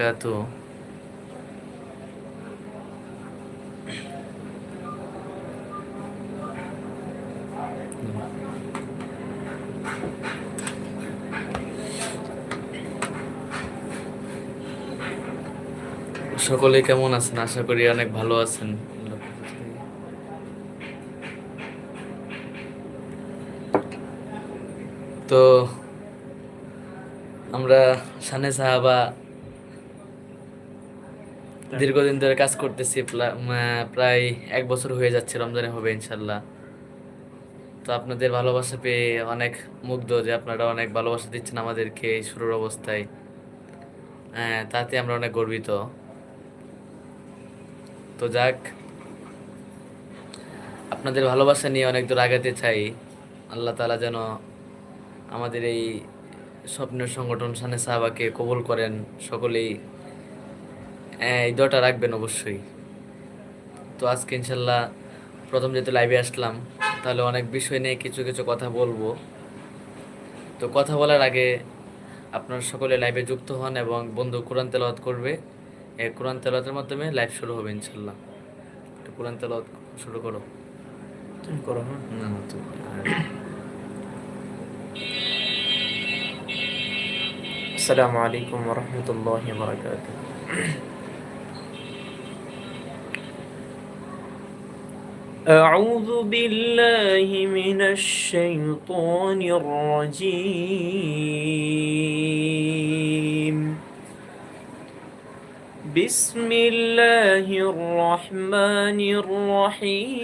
বারাকাতু সকলে কেমন আছেন? আশা করি অনেক ভালো আছেন। তো আমরা সানে সাহাবা দীর্ঘদিন ধরে কাজ করতেছি প্রায় এক বছর হয়ে যাচ্ছে রমজানে হবে ইনশাল্লাহ। তো আপনাদের ভালোবাসা পেয়ে অনেক মুগ্ধ যে আপনারা অনেক ভালোবাসা দিচ্ছেন আমাদেরকে শুরুর অবস্থায়। হ্যাঁ তাতে আমরা অনেক গর্বিত। তো যাক, আপনাদের ভালোবাসা নিয়ে অনেক দূর আগাতে চাই। আল্লাহ তাআলা যেন আমাদের এই স্বপ্নের সংগঠন সানে সাহাবাকে কবুল করেন, সকলেই এই দটা রাখবেন অবশ্যই তো আজকে ইনশাল্লাহ প্রথম যেহেতু লাইভে আসলাম তাহলে অনেক বিষয় নিয়ে কিছু কিছু কথা বলবো তো কথা বলার আগে আপনারা সকলে লাইভে যুক্ত হন এবং বন্ধু কোরআন তেলাওয়াত করবে এই কোরআন তেলাওয়াতের মাধ্যমে লাইভ শুরু হবে ইনশাল্লাহ তো কোরআন তেলাওয়াত শুরু করো তুমি করো হ্যাঁ না না তুমি السلام عليكم ورحمة الله وبركاته أعوذ بالله من الشيطان الرجيم. بسم الله الرحمن الرحيم.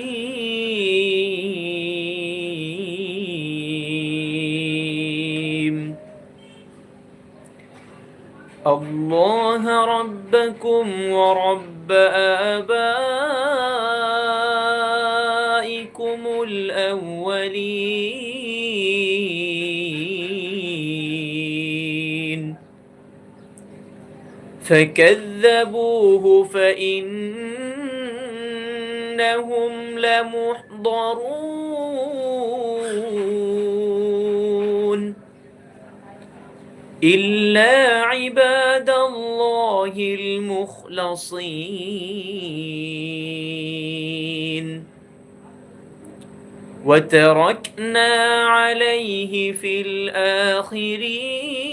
الله ربكم ورب آبائكم فكذبوه فإنهم لمحضرون. إلا عباد الله المخلصين. وتركنا عليه في الآخرين.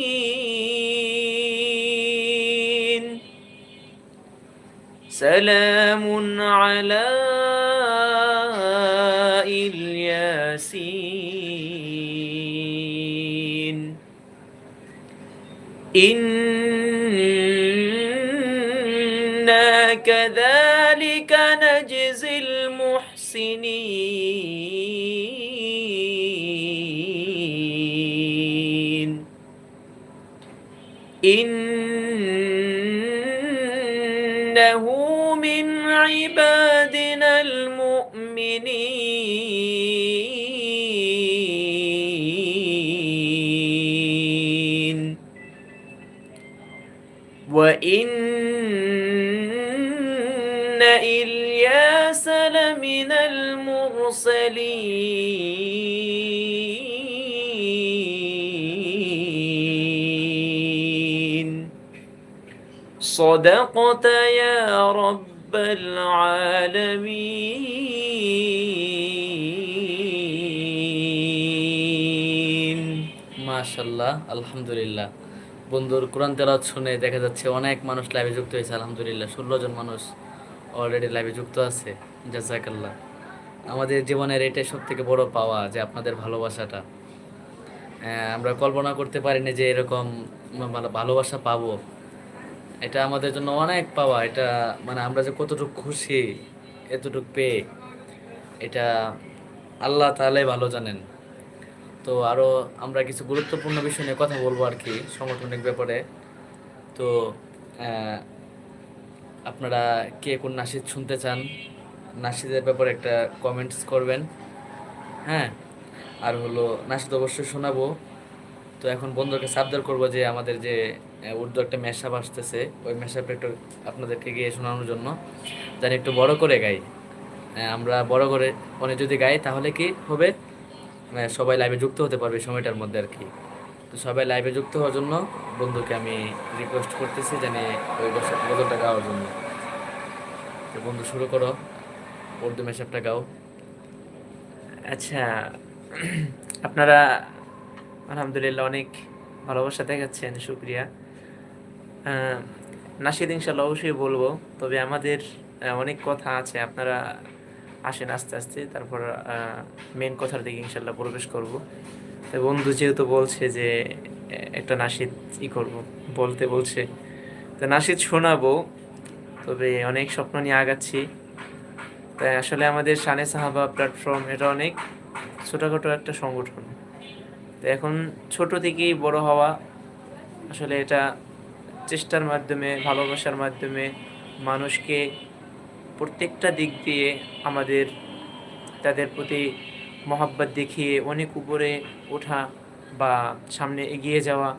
سلام على إلياسين. إنا كذلك نجزي المحسنين. وإن إلياس لمن المرسلين صدقت يا رب العالمين ما شاء الله الحمد لله. বন্ধুর কোরআন তেলাওয়াত শুনে দেখা যাচ্ছে অনেক মানুষ লাইভে যুক্ত হয়েছে, আলহামদুলিল্লাহ। ষোলো জন মানুষ অলরেডি লাইভে যুক্ত আছে, জাজাকাল্লাহ। আমাদের জীবনের এটাই সব থেকে বড় পাওয়া যে আপনাদের ভালোবাসাটা। আমরা কল্পনা করতে পারিনি যে এরকম ভালোবাসা পাবো। এটা আমাদের জন্য অনেক পাওয়া। এটা মানে আমরা যে কতটুকু খুশি, এতটুকু পেয়ে, এটা আল্লাহ তাহলে ভালো জানেন। তো আরও আমরা কিছু গুরুত্বপূর্ণ বিষয় নিয়ে কথা বলব আর কি, সাংগঠনিক ব্যাপারে। তো আপনারা কে কোন নাসিদ শুনতে চান, নাসিদের ব্যাপারে একটা কমেন্টস করবেন। হ্যাঁ আর হলো নাসিদ অবশ্যই শোনাবো। তো এখন বন্ধুকে সাবধান করব যে আমাদের যে উর্দু একটা মেশাপ আসতেছে, ওই মেশাপটা একটু আপনাদেরকে গিয়ে শোনানোর জন্য। জানি একটু বড় করে গাই। আমরা বড় করে মানে যদি গাই তাহলে কি হবে? সবাই লাইভে যুক্ত হতে পারবে সময়টার মধ্যে আর কি। তো সবাই লাইভে যুক্ত হওয়ার জন্য বন্ধুকে আমি রিকোয়েস্ট করতেছি জানি ওই গজলটা গাওয়ার জন্য। তো বন্ধু শুরু করো। উর্দু মেশাপটা গাও। আচ্ছা আপনারা আলহামদুলিল্লাহ অনেক ভালোবাসা দেখাচ্ছেন শুক্রিয়া আহ, নাশিদ ইনশাল্লাহ অবশ্যই বলব তবে আমাদের অনেক কথা আছে। আপনারা আসেন আস্তে আস্তে, তারপর মেন কথার দিকে ইনশাল্লাহ প্রবেশ করব। তো বন্ধু যেহেতু বলছে যে একটা নাশিদ ই করব, বলতে বলছে। তো নাসিদ শোনাবো, তবে অনেক স্বপ্ন নিয়ে আগাচ্ছি। তাই আসলে আমাদের শানে সাহাবা প্ল্যাটফর্ম এটা অনেক ছোটোখাটো একটা সংগঠন। তো এখন ছোট থেকেই বড় হওয়া, আসলে এটা চেষ্টার মাধ্যমে, ভালোবাসার মাধ্যমে মানুষকে প্রত্যেকটা দিক দিয়ে আমাদের তাদের প্রতি মহাব্বত দেখিয়ে অনেক উপরে ওঠা বা সামনে এগিয়ে যাওয়া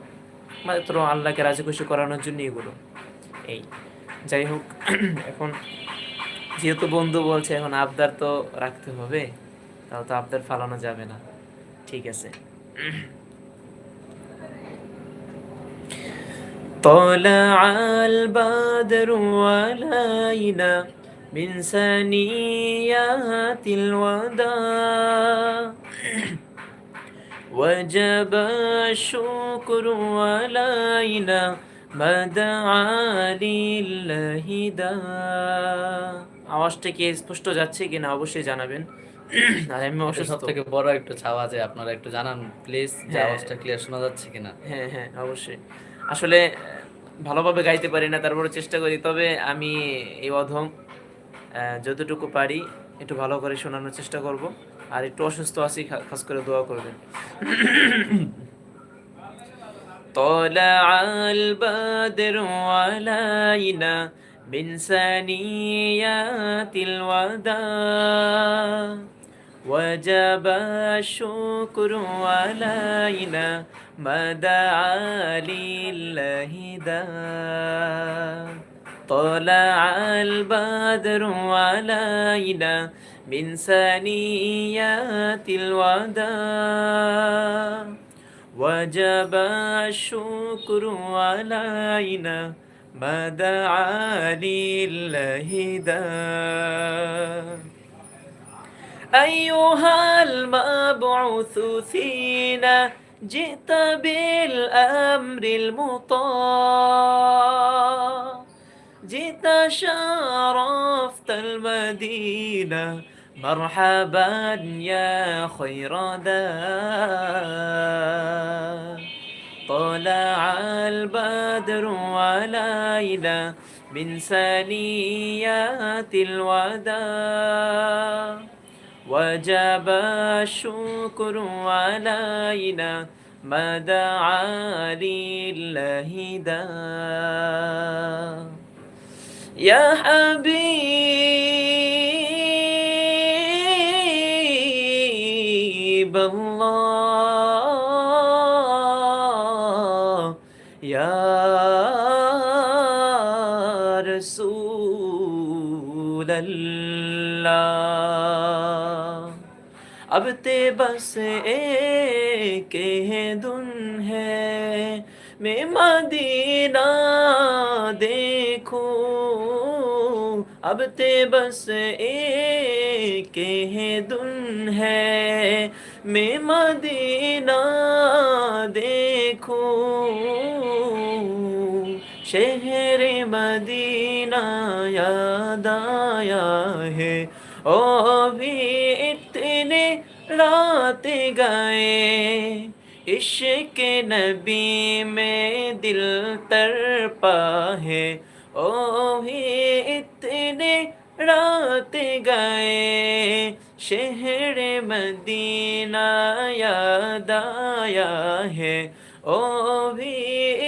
মাত্র আল্লাহকে রাজি খুশি করানোর জন্য এগুলো এই যাই হোক এখন যেহেতু বন্ধু বলছে এখন আবদার তো রাখতে হবে তাহলে তো আবদার ফালানো যাবে না ঠিক আছে طلع البدر علينا من ثنيات الوداع وجب الشكر علينا ما دعا لله داع আওয়াজটা কি স্পষ্ট যাচ্ছে কিনা অবশ্যই জানাবেন আর আমি সব অসুস্থ থেকে বড় একটু চাওয়া যে আপনারা একটু জানান প্লিজ যে হ্যাঁ। আওয়াজটা ক্লিয়ার শোনা যাচ্ছে কিনা হ্যাঁ হ্যাঁ অবশ্যই আসলে আহ, ভালোভাবে গাইতে পারি না তারপরে চেষ্টা করি তবে আমি এই অধম আহ, যতটুকু পারি একটু ভালো করে শোনানোর চেষ্টা করব আর একটু অসুস্থ আছি খা- খাস করে দোয়া করবেন طلع البدر علينا من ثنيات الوداع وجب الشكر علينا ما دعا لله داع طلع البدر علينا من ثنيات الوداع. وجب الشكر علينا ما دعا لله داع أيها المبعوث فينا جئت بالأمر المطاع. جئت شرفت المدينة مرحبا يا خير داع طلع البدر علينا من ثنيات الوداع. وجب الشكر علينا ما دعا لله داع يا حبيب الله يا رسول الله. اب تے بس ایک دن ہے میں مدینہ اب تے بس ایک ہے دن ہے۔ میں مدینہ دیکھوں، شہر مدینہ یاد آیا ہے۔ اور بھی اتنے رات گئے، عشق نبی میں دل ترپا ہے۔ او بھی اتنے رات گئے، شہر مدینہ یاد آیا ہے۔ او بھی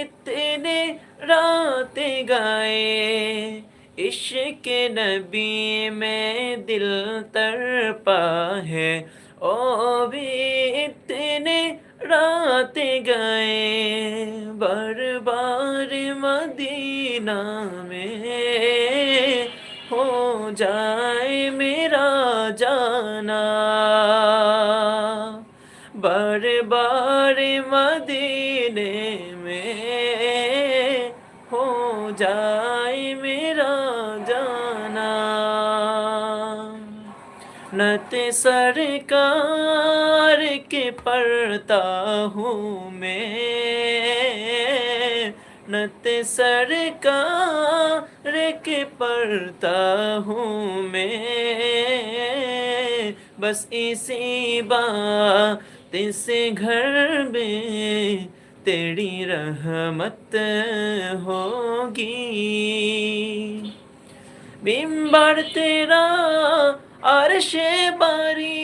اتنے رات گئے، عشق نبی میں دل ترپا ہے۔ او بھی اتنے রাতে গয়ে বরবার মদিনা মে হো যায় سنت سرکار کے پڑھتا ہوں میں۔ نت سرکار کے پڑھتا ہوں میں۔ بس اسی بات سے گھر میں تیری رحمت ہوگی۔ بمبر تیرا আরশে সে বাড়ি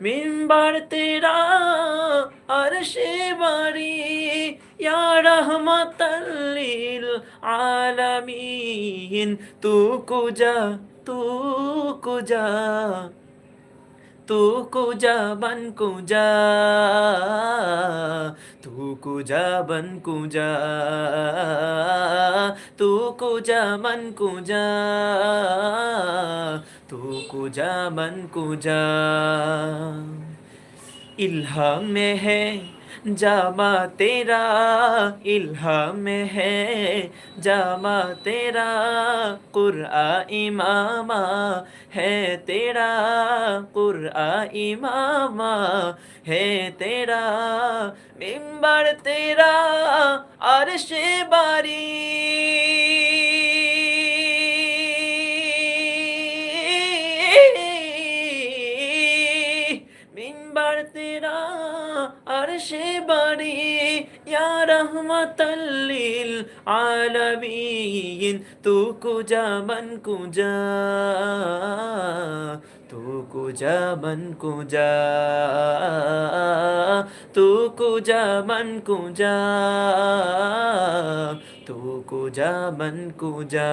মিম্বার তেরা আরশে সে বাড়ি রহমতলিল আলমিন তু কুজা তু কুজা। تو کو جا بن کو جا تو کو جا بن کو جا تو کو جا بن کو جا تو کو جا بن کو جا الہام میں ہے جامع تیرا الہام ہے، جامع تیرا قرآن امام ہے، تیرا قرآن امام ہے، تیرا ممبر، تیرا عرش باری রহমতল্লিল আলমিন। তু কুজা মন কুজা, তু কুজা মন কুজা, তু কুজা মন কুজা, তু কুজা মন কুজা।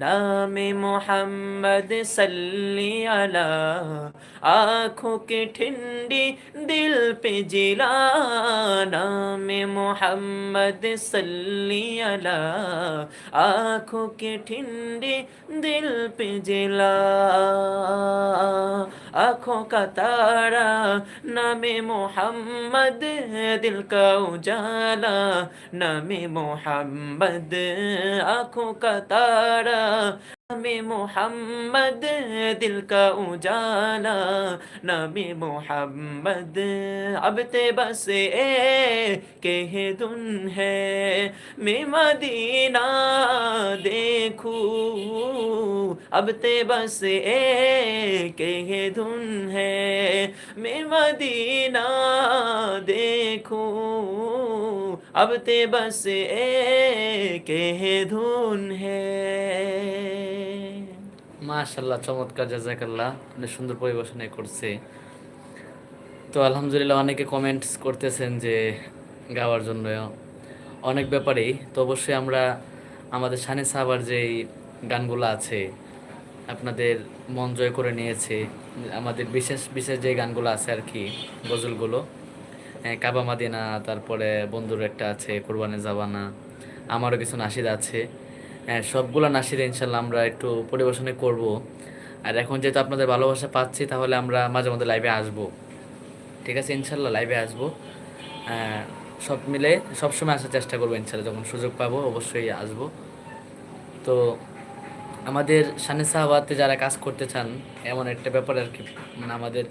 नाम मोहम्मद सल्ली अला आँखों की ठंडी दिल पे जिला नाम मोहम्मद सल्ली अला आँखों की ठंडी दिल पे जिला आँखों का तारा नामे मोहम्मद दिल का उजाला नामे मोहम्मद आँखों का तारा میں محمد، دل کا اجالا۔ نام محمد، اب تے بس اے کہ دن ہے۔ میں مدینہ دیکھوں، اب تے بس اے کہ دن ہے۔ میں مدینہ دیکھوں अब ते बस ए कह धुन है মাশাল্লাহ চমৎকার জাজাকাল্লাহ অনেক সুন্দর পরিবেশনা করছে তো আলহামদুলিল্লাহ অনেকে কমেন্টস করতেছেন যে গাওয়ার জন্য অনেক ব্যাপারেই তো অবশ্যই আমরা আমাদের শানে সাহাবার যেই গানগুলো আছে আপনাদের মন জয় করে নিয়েছে আমাদের বিশেষ বিশেষ যে গানগুলো আছে আর কি গজলগুলো হ্যাঁ, কাবা মাদিনা তারপরে বন্ধুর একটা আছে কোরবানে জাবানা আমারও কিছু নাসিদ আছে। হ্যাঁ সবগুলো নাসিদ ইনশাল্লাহ আমরা একটু পরিবেশনে করব। আর এখন যেহেতু আপনাদের ভালোবাসা পাচ্ছি তাহলে আমরা মাঝে মধ্যে লাইভে আসব। ঠিক আছে ইনশাল্লাহ লাইভে আসব। আহ, সব মিলে সবসময় আসার চেষ্টা করব ইনশাল্লাহ যখন সুযোগ পাবো অবশ্যই আসব। তো আমাদের সানে সাহাবাতে যারা কাজ করতে চান এমন একটা ব্যাপার আর কি মানে আমাদের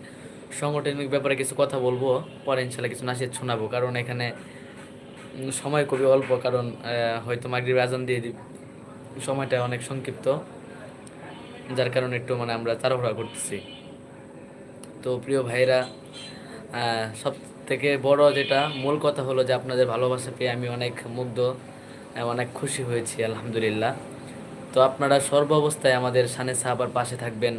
সাংগঠনিক ব্যাপারে কিছু কথা বলব, পরে ইনশাল্লাহ কিছু নাসিদ শোনাবো, কারণ এখানে সময় খুবই অল্প, কারণ হয়তো মাগরিব আজান দিয়ে দিব সময়টা অনেক সংক্ষিপ্ত, যার কারণে একটু মানে আমরা তাড়াহুড়া করতেছি। তো প্রিয় ভাইরা সব থেকে বড় যেটা মূল কথা হলো যে আপনাদের ভালোবাসা পেয়ে আমি অনেক মুগ্ধ অনেক খুশি হয়েছি, আলহামদুলিল্লাহ। তো আপনারা সর্ব অবস্থায় আমাদের সানে সাহাবার পাশে থাকবেন।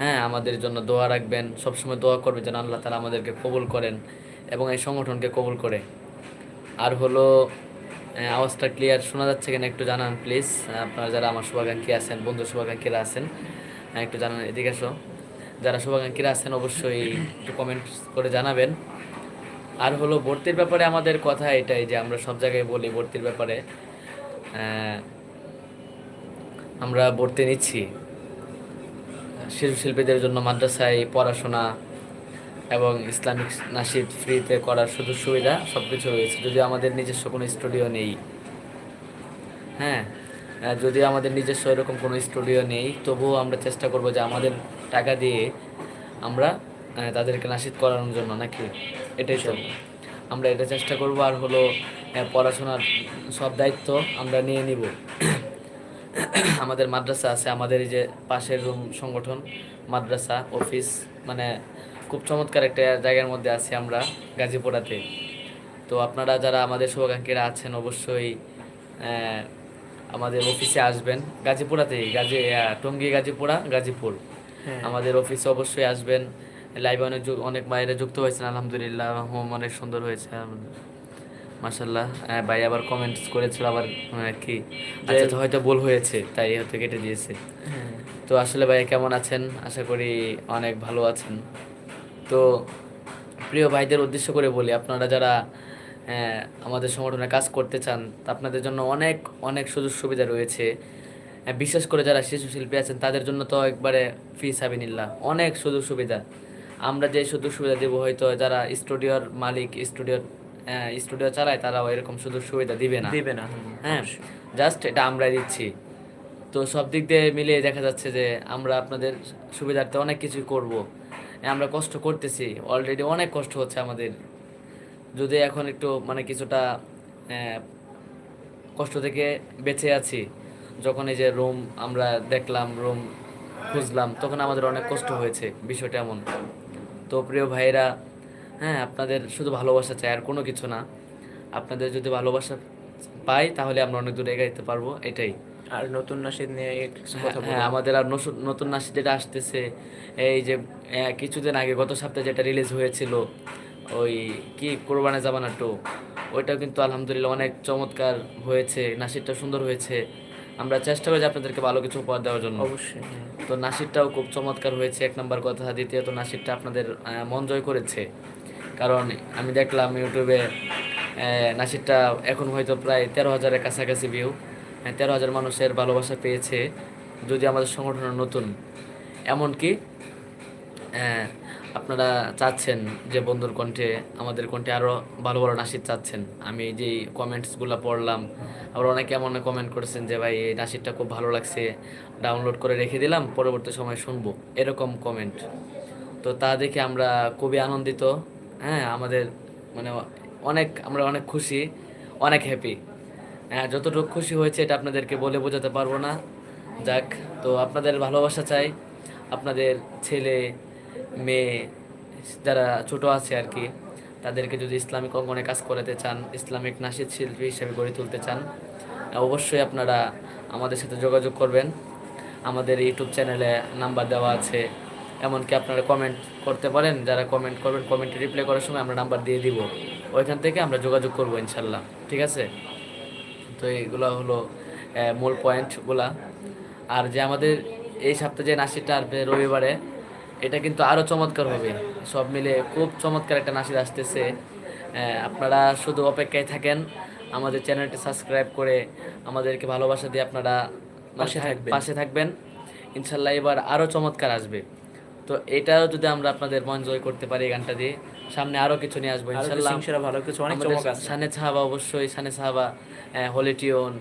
হ্যাঁ আমাদের জন্য দোয়া রাখবেন। সবসময় দোয়া করবেন যেন আল্লাহ তালা আমাদেরকে কবুল করেন এবং এই সংগঠনকে কবুল করে। আর হলো আওয়াজটা ক্লিয়ার শোনা যাচ্ছে কিনা একটু জানান প্লিজ আপনারা যারা আমার শুভাকাঙ্ক্ষী আছেন বন্ধু শুভাকাঙ্ক্ষীরা আছেন আহ, একটু জানান এদিকে এসো। যারা শুভাকাঙ্ক্ষীরা আছেন অবশ্যই একটু কমেন্ট করে জানাবেন। আর হলো ভর্তির ব্যাপারে আমাদের কথা এটাই যে আমরা সব জায়গায় বলি ভর্তির ব্যাপারে। আমরা ভর্তি নিচ্ছি। শিশু শিল্পীদের জন্য মাদ্রাসায় পড়াশোনা এবং ইসলামিক নাশিদ ফ্রিতে করার সুযোগ সুবিধা সব কিছু রয়েছে। যদিও আমাদের নিজস্ব কোনো স্টুডিও নেই। হ্যাঁ যদিও আমাদের নিজস্ব এরকম কোনো স্টুডিও নেই তবুও আমরা চেষ্টা করব যে আমাদের টাকা দিয়ে আমরা তাদেরকে নাসিদ করানোর জন্য নাকি? এটাই তো। আমরা এটা চেষ্টা করব আর হলো পড়াশোনার সব দায়িত্ব আমরা নিয়ে নিব। আমাদের মাদ্রাসা আছে আমাদের এই যে পাশের রুম সংগঠন মাদ্রাসা অফিস মানে খুব চমৎকার একটা জায়গার মধ্যে আছি আমরা গাজীপুরাতে। তো আপনারা যারা আমাদের শুভাকাঙ্ক্ষীরা আছেন অবশ্যই আহ, আমাদের অফিসে আসবেন। গাজীপুরাতেই গাজী টঙ্গী গাজীপুরা গাজীপুর। হ্যাঁ। আমাদের অফিসে অবশ্যই আসবেন। লাইভে অনেক অনেক মায়েরা যুক্ত হয়েছেন আলহামদুলিল্লাহ হোম অনেক সুন্দর হয়েছে মাসাল্লাহ ভাই আবার কমেন্টস করেছিল আবার আহ, কি। আচ্ছা হয়তো ভুল হয়েছে তাই হয়তো কেটে দিয়েছে। হ্যাঁ। তো আসলে ভাই কেমন আছেন? আশা করি অনেক ভালো আছেন। তো প্রিয় ভাইদের উদ্দেশ্য করে বলি আপনারা যারা আহ, আমাদের সংগঠনে কাজ করতে চান আপনাদের জন্য অনেক অনেক সুযোগ সুবিধা রয়েছে। বিশেষ করে যারা শিশু শিল্পী আছেন তাদের জন্য তো একবারে ফি সাবিনিল্লাহ অনেক সুযোগ সুবিধা। আমরা যে সুযোগ সুবিধা দেবো হয়তো যারা স্টুডিওর মালিক স্টুডিওর স্টুডিও চালায় তারাও এরকম সুযোগ সুবিধা দিবে না। দিবে না হ্যাঁ জাস্ট এটা আমরাই দিচ্ছি। তো সব দিক দিয়ে মিলিয়ে দেখা যাচ্ছে যে আমরা আপনাদের সুবিধার্থে অনেক কিছু করব। আমরা কষ্ট করতেছি অলরেডি অনেক কষ্ট হচ্ছে আমাদের। যদি এখন একটু মানে কিছুটা কষ্ট থেকে বেঁচে আছি যখন এই যে রুম আমরা দেখলাম রুম খুঁজলাম তখন আমাদের অনেক কষ্ট হয়েছে বিষয়টা এমন। তো প্রিয় ভাইরা হ্যাঁ আপনাদের শুধু ভালোবাসা চাই আর কোনো কিছু না। আপনাদের যদি ভালোবাসা পাই তাহলে আমরা অনেক দূরে এগাইতে পারব এটাই। আর নতুন নাশিদ নিয়ে হ্যাঁ আমাদের আর নতুন নাচ যেটা আসতেছে এই যে কিছুদিন আগে গত সপ্তাহে যেটা রিলিজ হয়েছিল ওই কি কোরবানে জামানা টু ওইটাও কিন্তু আলহামদুলিল্লাহ অনেক চমৎকার হয়েছে নাসিরটা সুন্দর হয়েছে। আমরা চেষ্টা করি যে আপনাদেরকে ভালো কিছু উপহার দেওয়ার জন্য। অবশ্যই। হ্যাঁ। তো নাসিরটাও খুব চমৎকার হয়েছে এক নম্বর কথা। দ্বিতীয়ত নাসিরটা আপনাদের মন জয় করেছে। কারণ আমি দেখলাম ইউটিউবে নাসিরটা এখন হয়তো প্রায় তেরো হাজারের কাছাকাছি ভিউ তেরো হাজার মানুষের ভালোবাসা পেয়েছে যদি আমাদের সংগঠন নতুন। এমনকি আপনারা চাচ্ছেন যে বন্ধুর কণ্ঠে, আমাদের কণ্ঠে আরও ভালো ভালো নাসির চাচ্ছেন। আমি যেই কমেন্টসগুলো পড়লাম, আবার অনেকে এমন কমেন্ট করেছেন যে, ভাই, এই নাসিরটা খুব ভালো লাগছে ডাউনলোড করে রেখে দিলাম, পরবর্তী সময় শুনব। এরকম কমেন্ট তো তা দেখে আমরা খুবই আনন্দিত। হ্যাঁ আমাদের মানে অনেক, আমরা অনেক খুশি, অনেক হ্যাপি হ্যাঁ যতটুকু খুশি হয়েছে এটা আপনাদেরকে বলে বোঝাতে পারব না। যাক, তো আপনাদের ভালোবাসা চাই। আপনাদের ছেলে, মেয়ে, যারা ছোট আছে আর কি, তাদেরকে যদি ইসলামিক অঙ্গনে কাজ করাতে চান, ইসলামিক নাসিদ শিল্পী হিসেবে গড়ে তুলতে চান, অবশ্যই আপনারা আমাদের সাথে যোগাযোগ করবেন। আমাদের ইউটিউব চ্যানেলে নাম্বার দেওয়া আছে। এমনকি আপনারা কমেন্ট করতে পারেন যারা কমেন্ট করবেন কমেন্টে রিপ্লাই করার সময় আমরা নাম্বার দিয়ে দিব। ওইখান থেকে আমরা যোগাযোগ করব ইনশাল্লাহ ঠিক আছে? তো এইগুলো হলো মূল পয়েন্টগুলা আর যে আমাদের এই সপ্তাহে যে নাসিরটা আসবে রবিবারে এটা কিন্তু আরও চমৎকার হবে। সব মিলে খুব চমৎকার একটা নাসির আসতেছে। আপনারা শুধু অপেক্ষায় থাকেন আমাদের চ্যানেলটি সাবস্ক্রাইব করে আমাদেরকে ভালোবাসা দিয়ে আপনারা। পাশে থাকবেন। ইনশাল্লাহ এবার আরও চমৎকার আসবে। তো এটাও যদি আমরা আপনাদের মন জয় করতে পারি এই গানটা দিয়ে সামনে আরও কিছু নিয়ে আসব ইনশাল্লাহ। ভালো কিছু অনেক সানে সাহাবা অবশ্যই সানে সাহাবা হলিটিওন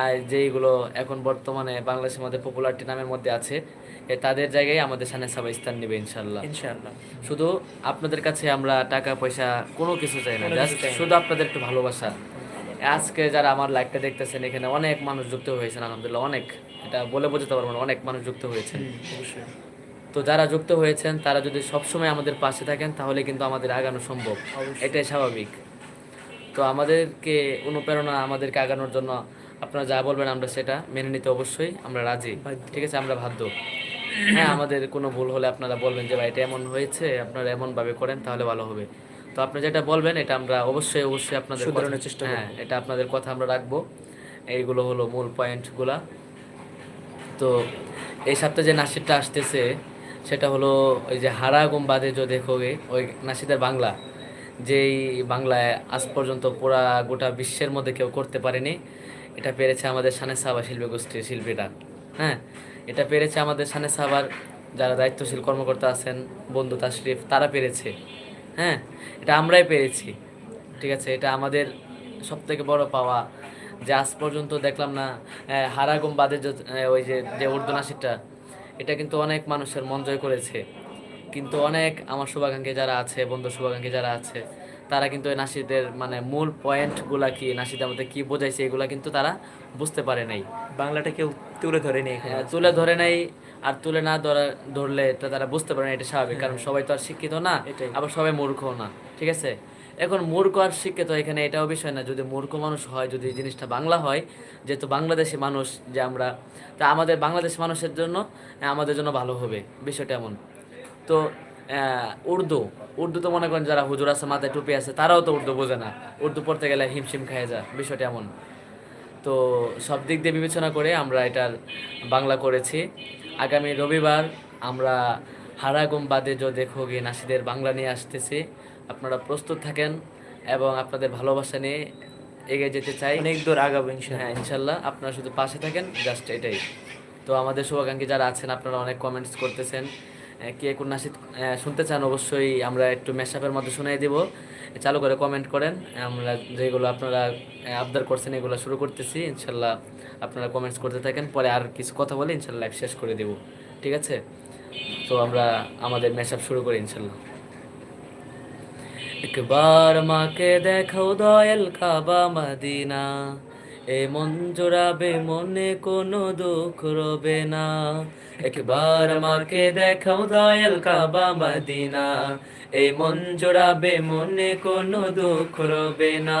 আর যেইগুলো এখন বর্তমানে বাংলাদেশের মধ্যে পপুলারিটি নামের মধ্যে আছে তাদের জায়গায় আমাদের সানে সাহাবা স্থান নেবে ইনশাল্লাহ। ইনশাআল্লাহ শুধু আপনাদের কাছে আমরা টাকা পয়সা কোনো কিছু চাই না জাস্ট। শুধু আপনাদের একটু ভালোবাসা। আজকে যারা আমার লাইভটা দেখতেছেন এখানে অনেক মানুষ যুক্ত হয়েছেন আলহামদুলিল্লাহ অনেক। এটা বলে বোঝাতে পারব না অনেক মানুষ যুক্ত হয়েছেন। অবশ্যই। তো যারা যুক্ত হয়েছেন তারা যদি সবসময় আমাদের পাশে থাকেন তাহলে কিন্তু আমাদের আগানো সম্ভব। এটাই স্বাভাবিক। তো আমাদেরকে অনুপ্রেরণা আমাদেরকে আগানোর জন্য আপনারা যা বলবেন আমরা সেটা মেনে নিতে অবশ্যই আমরা রাজি। ঠিক আছে আমরা বাধ্য। হ্যাঁ আমাদের কোনো ভুল হলে আপনারা বলবেন যে ভাই এটা এমন হয়েছে আপনারা এমনভাবে করেন তাহলে ভালো হবে। তো আপনি যেটা বলবেন এটা আমরা অবশ্যই অবশ্যই আপনাদের চেষ্টা হ্যাঁ এটা আপনাদের কথা আমরা রাখব। এইগুলো হলো মূল পয়েন্টগুলা তো এই সপ্তাহে যে নাসিরটা আসতেছে সেটা হলো ওই যে হারা গুম বাদে যো দেখোগে ওই নাসিদের বাংলা। যেই বাংলায় আজ পর্যন্ত পুরা গোটা বিশ্বের মধ্যে কেউ করতে পারেনি, এটা পেরেছে আমাদের সানে সাবা শিল্পী গোষ্ঠীর শিল্পীরা। হ্যাঁ এটা পেরেছে আমাদের সানে সাবার যারা দায়িত্বশীল কর্মকর্তা আছেন, বন্ধু তাশরিফ, তারা পেরেছে। হ্যাঁ এটা আমরাই পেরেছি। ঠিক আছে, এটা আমাদের সব থেকে বড় পাওয়া। যে আজ পর্যন্ত দেখলাম না হারাগুম বাদে ওই যে যে উর্দু নাসিরটা এটা কিন্তু অনেক মানুষের মন জয় করেছে। কিন্তু অনেক আমার শুভাকাঙ্ক্ষী যারা আছে বন্ধু শুভাকাঙ্ক্ষী যারা আছে তারা কিন্তু এই নাসিদের মানে মূল পয়েন্টগুলা কি নাসিদের মধ্যে কি বোঝাইছে এগুলা কিন্তু তারা বুঝতে পারে নাই। বাংলাটা কেউ তুলে ধরেনি এখানে। হ্যাঁ, তুলে ধরে নাই আর তুলে না ধরা ধরলে তো তারা বুঝতে পারে না এটা স্বাভাবিক কারণ সবাই তো আর শিক্ষিত না। আবার সবাই মূর্খ না ঠিক আছে? এখন মূর্খ আর শিক্ষিত এখানে এটাও বিষয় না, যদি মূর্খ মানুষ হয়, যদি জিনিসটা বাংলা হয়, যেহেতু বাংলাদেশি মানুষ যে আমরা, তা আমাদের বাংলাদেশি মানুষের জন্য আমাদের জন্য ভালো হবে, বিষয়টা এমন। তো উর্দু উর্দু তো মনে করেন যারা হুজুর আছে, মাথায় টুপি আছে, তারাও তো উর্দু বোঝে না। উর্দু পড়তে গেলে হিমশিম খায় যা, বিষয়টা এমন। তো সব দিক দিয়ে বিবেচনা করে আমরা এটার বাংলা করেছি। আগামী রবিবার আমরা হারাগুম বাদে যো দেখোগে নাসিদের বাংলা নিয়ে আসতেছি। আপনারা প্রস্তুত থাকেন এবং আপনাদের ভালোবাসা নিয়ে এগিয়ে যেতে চাই। অনেক দূর আগাবো হ্যাঁ ইনশাল্লাহ আপনারা শুধু পাশে থাকেন জাস্ট এটাই। তো আমাদের শুভাকাঙ্ক্ষী যারা আছেন আপনারা অনেক কমেন্টস করতেছেন। কে কোন নাসিদ শুনতে চান অবশ্যই আমরা একটু মেশাপের মধ্যে শুনিয়ে দিব। চালু করে কমেন্ট করেন। আমরা যেগুলো আপনারা আবদার করছেন এগুলো শুরু করতেছি। ইনশাল্লাহ আপনারা কমেন্টস করতে থাকেন। পরে আর কিছু কথা বলে ইনশাল্লাহ লাইভ শেষ করে দেব। ঠিক আছে? তো আমরা আমাদের মেশাপ শুরু করি ইনশাল্লাহ একবার মাকে দেখো দয়াল কাবা মদিনা। এ মন জোড়াবে, মনে কোনো দুঃখ রবে না। একবার মাকে দেখাও দয়াল কাবা মদিনা। এ মন জোড়াবে, মনে কোনো দুঃখ রবে না।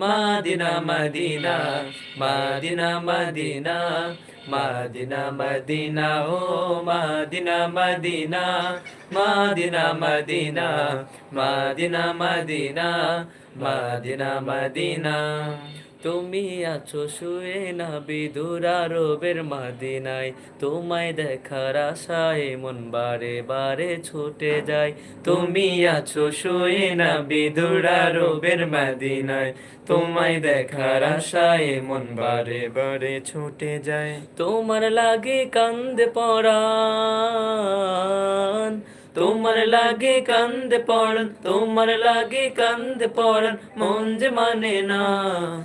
Medina Medina Medina Medina Medina Medina ও Medina Medina Medina Medina Medina Medina Medina Medina তুমি আছো শুয়ে না, বিদুরা রবের মাদিনায়। তোমায় দেখার আশায় মন বারে বারে ছুটে যায়। তুমি আছো শুয়ে না, বিদুরা রবের মাদিনায়। তোমায় দেখার আশায় মন বারে বারে ছুটে যায়। তোমার লাগে কান্দে পরাণ। তোমার লাগে কান্দে পড়ন তোমার লাগে কান্দে পড়ন মন যে মানে না।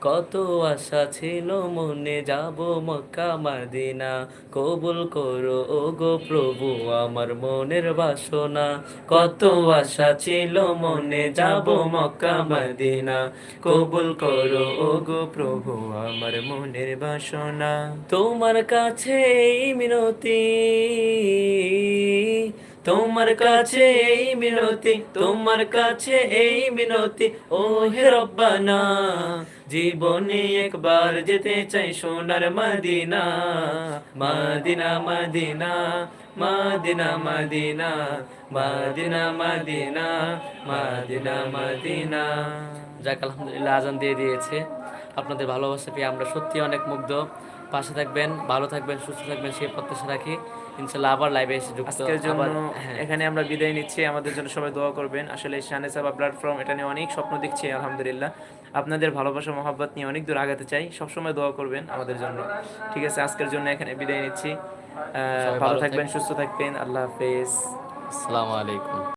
কত আশা ছিল মনে যাব মক্কা মাদিনা। কবুল করো ও গো প্রভু, আমার মনের বাসনা। কত আশা ছিল মনে যাব মক্কা মাদিনা। কবুল করো ও গো প্রভু, আমার মনের বাসনা। তোমার কাছে মিনতি। তোমার কাছে এই মিনতি, তোমার কাছে এই মিনতি ও হে রব্বানা। জীবনে একবার যেতে চাই সোনার Medina Medina Medina Medina Medina Medina Medina Medina Medina. যাক, আলহামদুলিল্লাহ, আজান দিয়ে দিয়েছে। আপনাদের ভালোবাসা পেয়ে আমরা সত্যি অনেক মুগ্ধ। পাশে থাকবেন, ভালো থাকবেন, সুস্থ থাকবেন, সেই প্রত্যাশা রাখি। ইনশাল্লাহ আবার লাইভে এসে যুক্ত আজকের জন্য হ্যাঁ। এখানে আমরা বিদায় নিচ্ছি। আমাদের জন্য সবাই দোয়া করবেন। আসলে শানে সাবা প্ল্যাটফর্ম এটা নিয়ে অনেক স্বপ্ন দেখছি আলহামদুলিল্লাহ। আপনাদের ভালোবাসা মহাব্বত নিয়ে অনেক দূর আগাতে চাই। সবসময় দোয়া করবেন আমাদের জন্য। ঠিক আছে আজকের জন্য এখানে বিদায় নিচ্ছি। ভালো থাকবেন। সুস্থ থাকবেন। আল্লাহ হাফেজ। আসসালামু আলাইকুম।